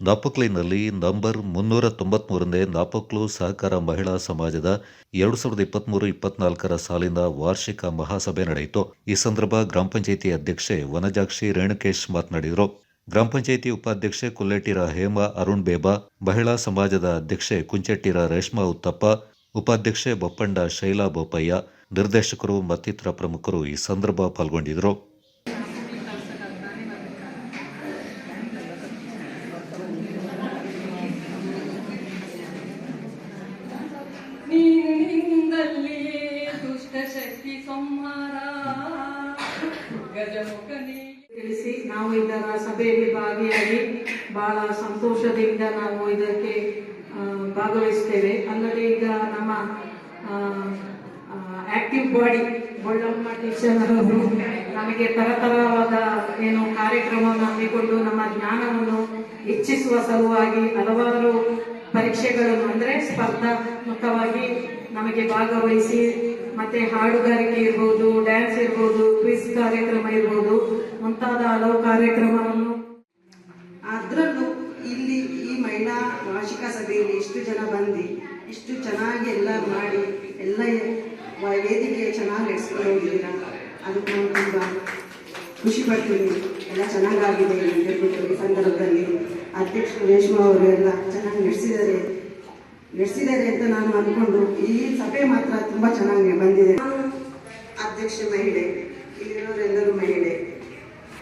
ನಾಪಕ್ಲಿನಲ್ಲಿ number ಮುನ್ನೂರ ತೊಂಬತ್ಮೂರನೇ ನಾಪಕ್ಲು ಸಹಕಾರ ಮಹಿಳಾ ಸಮಾಜದ ಎರಡು ಸಾವಿರದ ಇಪ್ಪತ್ತ್ಮೂರು ಇಪ್ಪತ್ನಾಲ್ಕರ ಸಾಲಿನ ವಾರ್ಷಿಕ ಮಹಾಸಭೆ ನಡೆಯಿತು. ಈ ಸಂದರ್ಭ ಗ್ರಾಮ ಪಂಚಾಯಿತಿ ಅಧ್ಯಕ್ಷೆ ವನಜಾಕ್ಷಿ ರೇಣುಕೇಶ್ ಮಾತನಾಡಿದರು. ಗ್ರಾಮ ಪಂಚಾಯಿತಿ ಉಪಾಧ್ಯಕ್ಷೆ ಕುಲ್ಲೆಟ್ಟಿರ ಹೇಮಾ ಅರುಣ್ ಬೇಬಾ, ಮಹಿಳಾ ಸಮಾಜದ ಅಧ್ಯಕ್ಷೆ ಕುಂಚೆಟ್ಟಿರ ರೇಷ್ಮಾ ಉತ್ತಪ್ಪ, ಉಪಾಧ್ಯಕ್ಷೆ ಬೊಪ್ಪಂಡ ಶೈಲಾ ಬೋಪಯ್ಯ, ನಿರ್ದೇಶಕರು ಮತ್ತಿತರ ಪ್ರಮುಖರು ಈ ಸಂದರ್ಭ ಪಾಲ್ಗೊಂಡಿದ್ದರು. ಶಕ್ತಿ ಸಂಹಾರ. ಗಜಮುಖನಿ ತಿಳಿಸಿ, ನಾವು ಇದರ ಸಭೆಯಲ್ಲಿ ಭಾಗಿಯಾಗಿ ಬಹಳ ಸಂತೋಷದಿಂದ ನಾವು ಇದಕ್ಕೆ ಭಾಗವಹಿಸ್ತೇವೆ. ಅಲ್ಲದೆ ಈಗ ನಮ್ಮ ಆಕ್ಟಿವ್ ಬಾಡಿ ಬೊಳ್ಳಮ್ಮ ಟೀಚರ್ ಅವರು ನಮಗೆ ತರತರವಾದ ಏನು ಕಾರ್ಯಕ್ರಮವನ್ನು ಹಮ್ಮಿಕೊಂಡು ನಮ್ಮ ಜ್ಞಾನವನ್ನು ಹೆಚ್ಚಿಸುವ ಸಲುವಾಗಿ ಹಲವಾರು ಪರೀಕ್ಷೆಗಳನ್ನು, ಅಂದರೆ ಸ್ಪರ್ಧಾತ್ಮಕವಾಗಿ ನಮಗೆ ಭಾಗವಹಿಸಿ ಮತ್ತೆ ಹಾಡುಗಾರಿಕೆ ಇರ್ಬೋದು ಡ್ಯಾನ್ಸ್ ಇರ್ಬೋದು ಕ್ವಿಸ್ ಕಾರ್ಯಕ್ರಮ ಇರ್ಬೋದು, ಮುಂತಾದ ಹಲವು ಕಾರ್ಯಕ್ರಮವನ್ನು ಅದರಲ್ಲೂ ಇಲ್ಲಿ ಈ ಮಹಿಳಾ ವಾರ್ಷಿಕ ಸಭೆಯಲ್ಲಿ ಇಷ್ಟು ಜನ ಬಂದು, ಇಷ್ಟು ಚೆನ್ನಾಗಿ ಎಲ್ಲ ಮಾಡಿ, ಎಲ್ಲ ವೇದಿಕೆ ಚೆನ್ನಾಗಿ ನಡೆಸ್ಕೊಂಡು ಅದಕ್ಕೆ ನಾನು ತುಂಬ ಖುಷಿ ಪಡ್ತೀನಿ. ಎಲ್ಲ ಚೆನ್ನಾಗಾಗಿದೆ ಈ ಸಂದರ್ಭದಲ್ಲಿ. ಅಧ್ಯಕ್ಷ ರೇಷ್ಮಾ ಅವರು ಎಲ್ಲ ಚೆನ್ನಾಗಿ ನಡೆಸಿದ್ದಾರೆ ಅಂತ ನಾನು ಅಂದ್ಕೊಂಡು ಈ ಸಭೆ ಮಾತ್ರ ತುಂಬ ಚೆನ್ನಾಗಿ ಬಂದಿದೆ. ನಾನು ಅಧ್ಯಕ್ಷ ಮಹಿಳೆ ಇಲ್ಲಿರೋರೆಲ್ಲರೂ ಮಹಿಳೆ.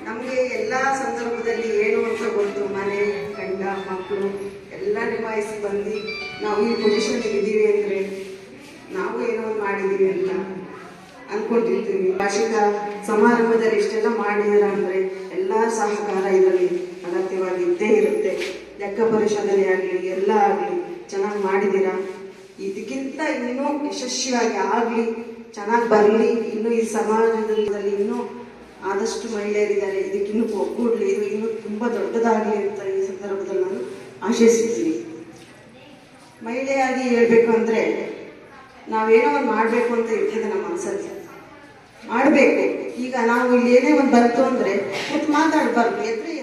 ನಮಗೆ ಎಲ್ಲ ಸಂದರ್ಭದಲ್ಲಿ ಏನು ಅಂತ ಗೊತ್ತು? ಮನೆ, ಗಂಡ, ಮಕ್ಕಳು ಎಲ್ಲ ನಿಭಾಯಿಸಿ ಬಂದು ನಾವು ಈ ಪೊಸಿಷನ್ ಇದ್ದೀವಿ ಅಂದರೆ ನಾವು ಏನೋ ಮಾಡಿದೀವಿ ಮಾಡಿದ್ದೀವಿ ಅಂತ ಅನ್ಕೊಂಡಿರ್ತೀವಿ. ವಾರ್ಷಿಕ ಸಮಾರಂಭದಲ್ಲಿ ಇಷ್ಟೆಲ್ಲ ಮಾಡಿದಾರ ಅಂದರೆ ಎಲ್ಲ ಸಹಕಾರ ಇದರಲ್ಲಿ ಅಗತ್ಯವಾಗಿ ಇದ್ದೇ ಇರುತ್ತೆ. ಲೆಕ್ಕ ಪರಿಶೋಧನೆ ಆಗಲಿ, ಎಲ್ಲ ಆಗಲಿ. ಚೆನ್ನಾಗಿ ಮಾಡಿದ್ದೀರಾ? ಇದಕ್ಕಿಂತ ಇನ್ನೂ ಯಶಸ್ವಿಯಾಗಿ ಆಗಲಿ, ಚೆನ್ನಾಗಿ ಬರಲಿ, ಇನ್ನೂ ಈ ಸಮಾಜದಲ್ಲಿ ಇನ್ನೂ ಆದಷ್ಟು ಮಹಿಳೆಯರಿದ್ದಾರೆ ಇದಕ್ಕಿನ್ನೂ ಒಗ್ಗೂಡ್ಲಿ, ಇದು ಇನ್ನೂ ತುಂಬ ದೊಡ್ಡದಾಗಲಿ ಅಂತ ಈ ಸಂದರ್ಭದಲ್ಲಿ ನಾನು ಆಶಿಸ್ತೀನಿ. ಮಹಿಳೆಯಾಗಿ ಹೇಳಬೇಕು ಅಂದರೆ ನಾವೇನೋ ಒಂದು ಮಾಡಬೇಕು ಅಂತ ಇರ್ತದೆ ನಮ್ಮ ಮನಸ್ಸಲ್ಲಿ. ಮಾಡಬೇಕು. ಈಗ ನಾವು ಇಲ್ಲಿ ಏನೇ ಒಂದು ಬಂತು ಅಂದರೆ ಕೂತು ಮಾತಾಡಬಾರ್ದು, ಎದ್ರೆ